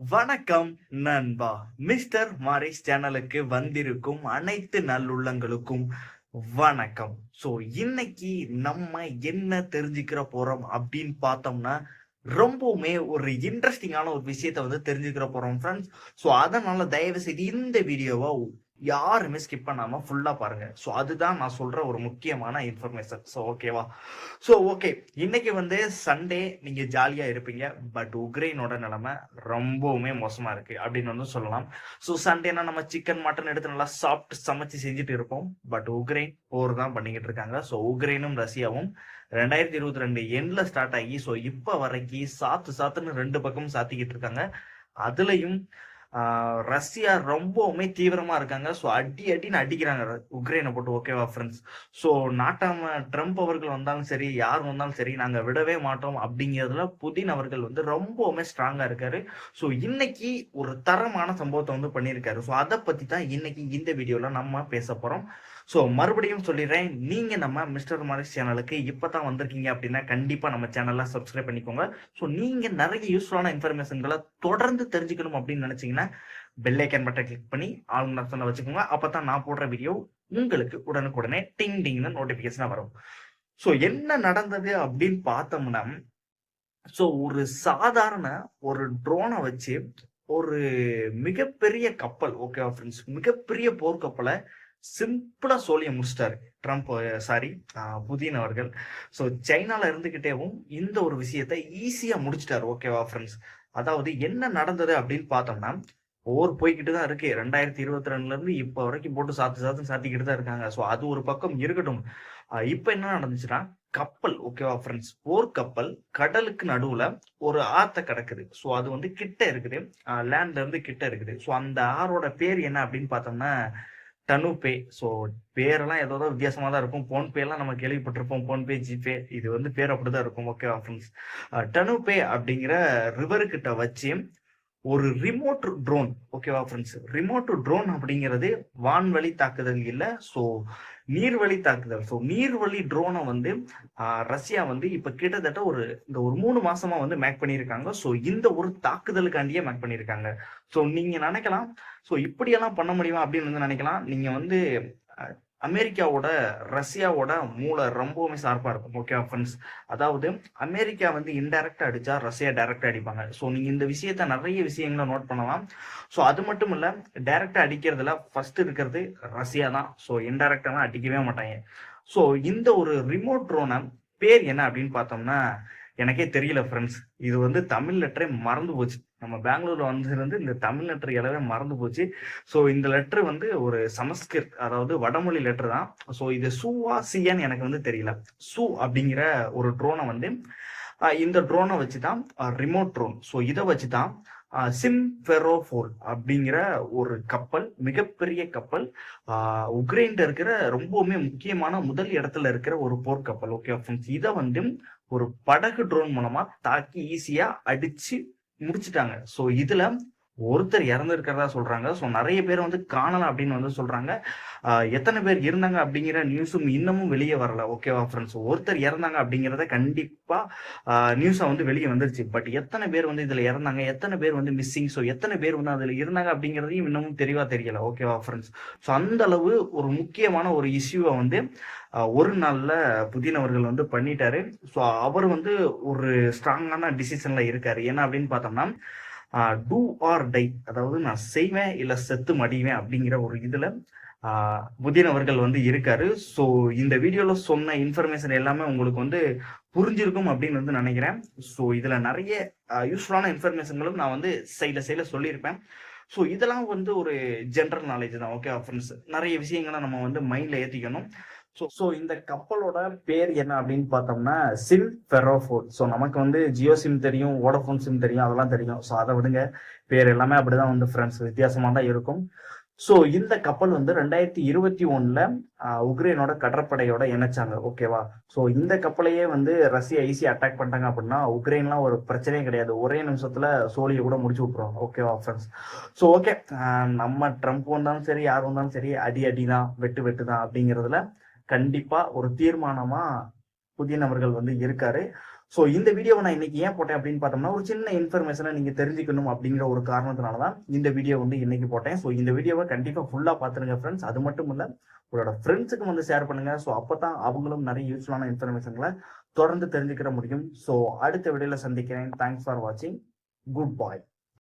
வணக்கம் நண்பா. Mister Maurice சேனலுக்கு வந்திருக்கும் அனைத்து நல்லுள்ளங்களுக்கும் வணக்கம். சோ இன்னைக்கு நம்ம என்ன தெரிஞ்சுக்கிற போறோம் அப்படின்னு பார்த்தோம்னா ரொம்பவுமே ஒரு இன்ட்ரெஸ்டிங்கான ஒரு விஷயத்த வந்து தெரிஞ்சுக்கிற போறோம் ஃப்ரெண்ட்ஸ் ஸோ அதனால தயவு செய்து இந்த வீடியோவை யாருமே ஸ்கிப் பண்ணாம ஃபுல்லா பாருங்க. ஸோ அதுதான் நான் சொல்ற ஒரு முக்கியமான இன்ஃபர்மேஷன் ஸோ ஓகேவா ஸோ ஓகே இன்னைக்கு வந்து சண்டே நீங்க ஜாலியா இருப்பீங்க. பட் உக்ரைனோட நிலைமை ரொம்பவுமே மோசமா இருக்கு அப்படின்னு வந்து சொல்லலாம். ஸோ சண்டேனா நம்ம சிக்கன் மட்டன் எடுத்து நல்லா சாப்பிட்டு சமைச்சு செஞ்சுட்டு இருப்போம். பட் உக்ரைன் போர் தான் பண்ணிக்கிட்டு இருக்காங்க. ஸோ உக்ரைனும் ரஷ்யாவும் ரெண்டாயிரத்தி இருபத்தி ரெண்டு எண்ட்ல ஸ்டார்ட் ஆகி ஸோ இப்போ வரைக்கும் சாத்து சாத்துன்னு ரெண்டு பக்கமும் சாத்திக்கிட்டு இருக்காங்க. அதுலயும் ரஷ்யா ரொம்பவுமே தீவிரமா இருக்காங்க. ஸோ அடி அடின்னு அடிக்கிறாங்க. உக்ரைனை போட்டு ஓகேவா ஃப்ரெண்ட்ஸ் ஸோ நாட்டாம ட்ரம்ப் அவர்கள் வந்தாலும் சரி யார் வந்தாலும் சரி நாங்கள் விடவே மாட்டோம் அப்படிங்கிறதுல புதின் அவர்கள் வந்து ரொம்பவுமே ஸ்ட்ராங்கா இருக்காரு. ஸோ இன்னைக்கு ஒரு தரமான சம்பவத்தை வந்து பண்ணியிருக்காரு. ஸோ அதை பத்தி தான் இன்னைக்கு இந்த வீடியோல நம்ம பேச போறோம். ஸோ மறுபடியும் சொல்லிடுறேன். நீங்கள் நம்ம மிஸ்டர் மாரிஸ் சேனலுக்கு இப்போ தான் வந்திருக்கீங்க அப்படின்னா கண்டிப்பாக நம்ம சேனலில் சப்ஸ்கிரைப் பண்ணிக்கோங்க. ஸோ நீங்கள் நிறைய யூஸ்ஃபுல்லான இன்ஃபர்மேஷன்களை தொடர்ந்து தெரிஞ்சுக்கணும் அப்படின்னு நினச்சிங்கன்னா பெல் ஐக்கன் பட்டை கிளிக் பண்ணி ஆல் ஆப்ஷன்ல வச்சுக்கோங்க. அப்பதான் நான் போடுற வீடியோ உங்களுக்கு உடனுக்குடனே டிங் டிங்னு நோட்டிஃபிகேஷனாக வரும். ஸோ என்ன நடந்தது அப்படின்னு பார்த்தோம்னா ஸோ ஒரு சாதாரண ஒரு ட்ரோனை வச்சு ஒரு மிகப்பெரிய கப்பல் ஓகேவா ஃப்ரெண்ட்ஸ் மிகப்பெரிய போர்க்கப்பலை சிம்பிளா சோழிய முடிச்சிட்டாரு. ட்ரம்ப் சாரி புதின் அவர்கள். ஸோ சைனால இருந்துகிட்டேவும் இந்த ஒரு விஷயத்த ஈஸியா முடிச்சிட்டாரு. ஓகேவா ஃப்ரெண்ட்ஸ் அதாவது என்ன நடந்தது அப்படின்னு பார்த்தோம்னா ஓர் போய்கிட்டு தான் இருக்கு. ரெண்டாயிரத்தி இருபத்தி ரெண்டுல இருந்து இப்போ வரைக்கும் போட்டு சாத்து சாத்து சாத்திக்கிட்டு தான் இருக்காங்க. ஸோ அது ஒரு பக்கம் இருக்கட்டும். இப்ப இப்போ என்ன நடந்துச்சுன்னா கப்பல் ஓகேவா ஃப்ரெண்ட்ஸ் போர் கப்பல் கடலுக்கு நடுவுல ஒரு ஆத்த கிடக்குது. ஸோ அது வந்து கிட்ட இருக்குது. லேண்ட்ல இருந்து கிட்ட இருக்குது. ஸோ அந்த ஆறோட பேர் என்ன அப்படின்னு பார்த்தோம்னா டனுபே ஸோ பேரெல்லாம் ஏதோ வித்தியாசமாக தான் இருக்கும். ஃபோன்பேலாம் எல்லாம் நம்ம கேள்விப்பட்டிருப்போம். ஃபோன்பே ஜிபே இது வந்து பேர் அப்படிதான் இருக்கும். ஓகேவா ஃப்ரெண்ட்ஸ் டனுபே அப்படிங்கிற ரிவர் கிட்ட வச்சு ஒரு ரிமோட் ட்ரோன் ஓகேவா ஃப்ரெண்ட்ஸ் ரிமோட் ட்ரோன் அப்படிங்கிறது வான்வழி தாக்குதல் இல்லை ஸோ நீர்வழி தாக்குதல். ஸோ நீர்வழி ட்ரோனை வந்து ரஷ்யா வந்து இப்போ கிட்டத்தட்ட ஒரு இந்த ஒரு மூணு மாசமா வந்து மேக் பண்ணியிருக்காங்க ஸோ இந்த ஒரு தாக்குதலுக்காண்டியே மேக் பண்ணியிருக்காங்க ஸோ நீங்க நினைக்கலாம் ஸோ இப்படியெல்லாம் பண்ண முடியுமா அப்படின்னு வந்து நினைக்கலாம். நீங்க வந்து அமெரிக்காவோட ரஷ்யாவோட மூளை ரொம்பவுமே ஷார்ப்பா இருக்கும் ஓகே ஃப்ரெண்ட்ஸ் அதாவது அமெரிக்கா வந்து இன்டைரக்டா அடிச்சா ரஷ்யா டைரக்டா அடிப்பாங்க. ஸோ நீங்க இந்த விஷயத்த நிறைய விஷயங்களை நோட் பண்ணலாம். ஸோ அது மட்டும் இல்ல டைரக்டா அடிக்கிறதுல ஃபர்ஸ்ட் இருக்கிறது ரஷ்யா தான். ஸோ இன்டைரக்டாலாம் அடிக்கவே மாட்டாங்க. ஸோ இந்த ஒரு ரிமோட் ட்ரோனை பேர் என்ன அப்படின்னு பார்த்தோம்னா எனக்கே தெரியல ஃப்ரெண்ட்ஸ் இது வந்து தமிழ் லெட்டரே மறந்து போச்சு. நம்ம பெங்களூர்ல வந்து இந்த தமிழ் லெட்டர் எல்லாமே மறந்து போச்சு. ஸோ இந்த லெட்டர் வந்து ஒரு சமஸ்கிருத் அதாவது வடமொழி லெட்டர் தான். ஸோ இது சூவா சியான்னு எனக்கு வந்து தெரியல. சூ அப்படிங்கிற ஒரு ட்ரோனை வந்து இந்த ட்ரோனை வச்சு தான் ரிமோட் ட்ரோன் ஸோ இதை வச்சு தான் சிம் ஃபெரோஃபோல் அப்படிங்கிற ஒரு கப்பல் மிகப்பெரிய கப்பல் உக்ரைன்ல இருக்கிற ரொம்பவுமே முக்கியமான முதல் இடத்துல இருக்கிற ஒரு போர்க்கப்பல் ஓகே ஃப்ரெண்ட்ஸ் இதை வந்து ஒரு படகு ட்ரோன் மூலமா தாக்கி ஈஸியா அடிச்சு முடிச்சிட்டாங்க. ஸோ இதுல ஒருத்தர் இறந்துருக்கிறதா சொல்றாங்க. ஸோ நிறைய பேர் வந்து காணலாம் அப்படின்னு வந்து சொல்றாங்க. எத்தனை பேர் இருந்தாங்க அப்படிங்கிற நியூஸும் இன்னமும் வெளியே வரல. ஓகேவா ஃப்ரெண்ட்ஸ் ஒருத்தர் இறந்தாங்க அப்படிங்கிறத கண்டிப்பா நியூஸா வந்து வெளியே வந்துருச்சு. பட் எத்தனை பேர் வந்து இதுல இறந்தாங்க? எத்தனை பேர் வந்து மிஸ்ஸிங் ஸோ எத்தனை பேர் வந்து அதுல இருந்தாங்க அப்படிங்கிறதையும் இன்னமும் தெளிவா தெரியல. ஓகேவா ஃப்ரெண்ட்ஸ் ஸோ அந்த அளவு ஒரு முக்கியமான ஒரு இஷ்யூவை வந்து ஒரு நாள்ல புதின் அவர்கள் வந்து பண்ணிட்டாரு. ஸோ அவர் வந்து ஒரு ஸ்ட்ராங்கான டிசிஷன்ல இருக்காரு. என்ன அப்படின்னு பார்த்தோம்னா டூ ஆர் டை அதாவது நான் செய்வேன் இல்லை செத்து மடிவேன் அப்படிங்கிற ஒரு இதில் ஆஹ் புதின் அவர்கள் வந்து இருக்காரு. ஸோ இந்த வீடியோவில் சொன்ன இன்ஃபர்மேஷன் எல்லாமே உங்களுக்கு வந்து புரிஞ்சிருக்கும் அப்படின்னு வந்து நினைக்கிறேன். ஸோ இதில் நிறைய யூஸ்ஃபுல்லான இன்ஃபர்மேஷன்களும் நான் வந்து சைடில் சைடில் சொல்லியிருப்பேன். ஸோ இதெல்லாம் வந்து ஒரு ஜென்ரல் நாலேஜ் தான். ஓகே ஃப்ரெண்ட்ஸ் நிறைய விஷயங்களை நம்ம வந்து மைண்டில் ஏற்றிக்கணும் ஸோ ஸோ இந்த கப்பலோட பேர் என்ன அப்படின்னு பார்த்தோம்னா சிம் ஃபெரோஃபோன் ஸோ நமக்கு வந்து ஜியோ சிம் தெரியும் வோடஃபோன் சிம் தெரியும் அதெல்லாம் தெரியும். ஸோ அதை விடுங்க. பேர் எல்லாமே அப்படிதான் வந்து ஃப்ரெண்ட்ஸ் வித்தியாசமாக தான் இருக்கும். ஸோ இந்த கப்பல் வந்து ரெண்டாயிரத்தி இருபத்தி ஒன்றில் உக்ரைனோட கடற்படையோட இணைச்சாங்க. ஓகேவா ஸோ இந்த கப்பலையே வந்து ரஷ்யா ஈஸி அட்டாக் பண்ணிட்டாங்க அப்படின்னா உக்ரைன்லாம் ஒரு பிரச்சனையே கிடையாது. ஒரே நிமிஷத்தில் சோழியை கூட முடிச்சு விட்டுருவாங்க. ஓகேவா ஃப்ரெண்ட்ஸ் ஸோ ஓகே நம்ம ட்ரம்ப் வந்தாலும் சரி யார் வந்தாலும் சரி அடி அடி தான் வெட்டு வெட்டு தான் அப்படிங்கிறதுல கண்டிப்பா ஒரு தீர்மானமா புதிய நபர்கள் வந்து இருக்காரு. ஸோ இந்த வீடியோவை நான் இன்னைக்கு ஏன் போட்டேன் அப்படின்னு பார்த்தோம்னா ஒரு சின்ன இன்ஃபர்மேஷனை நீங்க தெரிஞ்சுக்கணும் அப்படிங்கிற ஒரு காரணத்தினால தான் இந்த வீடியோ வந்து இன்னைக்கு போட்டேன். ஸோ இந்த வீடியோவை கண்டிப்பா ஃபுல்லா பார்த்துருங்க ஃப்ரெண்ட்ஸ் அது மட்டும் இல்ல உங்களோட ஃப்ரெண்ட்ஸுக்கு வந்து ஷேர் பண்ணுங்க. ஸோ அப்பதான் அவங்களும் நிறைய யூஸ்ஃபுல்லான இன்ஃபர்மேஷன்களை தொடர்ந்து தெரிஞ்சுக்கிற முடியும். ஸோ அடுத்த வீடியோல சந்திக்கிறேன். தேங்க்ஸ் ஃபார் வாட்சிங் குட் பாய்